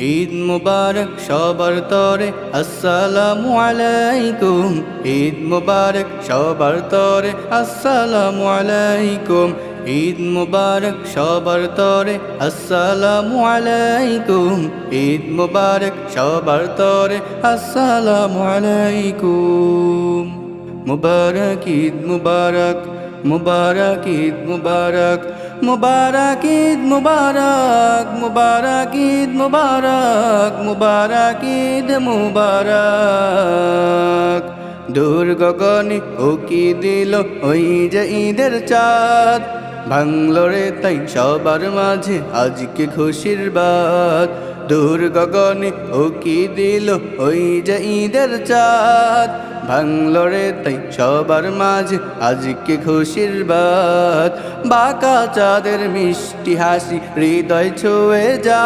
ঈদ মুবারক সবার তরে, আসসালামু আলাইকুম। ঈদ মুবারক সবার তরে, আসসালামু আলাইকুম। ঈদ মুবারক সবার তরে, আসসালামু আলাইকুম। ঈদ মুবারক সবার তরে, আসসালামু আলাইকুম। মুবারক ঈদ মুবারক মুবারক ঈদ মুবারক মুবারক ঈদ মুবারক মুবারক ঈদ মুবারক মুবারক ঈদ মুবারক দূর গগনে ও কি দিল ওই যে ঈদের চাঁদ। ভাঙল রে তাই সবার মাঝে আজকে খুশির বাদ। দূর গগনে ও কি দিল ওই যে ঈদের চাঁদ। ভাঙল রে তাই সবার মাঝে আজকে খুশির বাদ। বাঁকা চাঁদের মিষ্টি হাসি হৃদয় ছুঁয়ে যা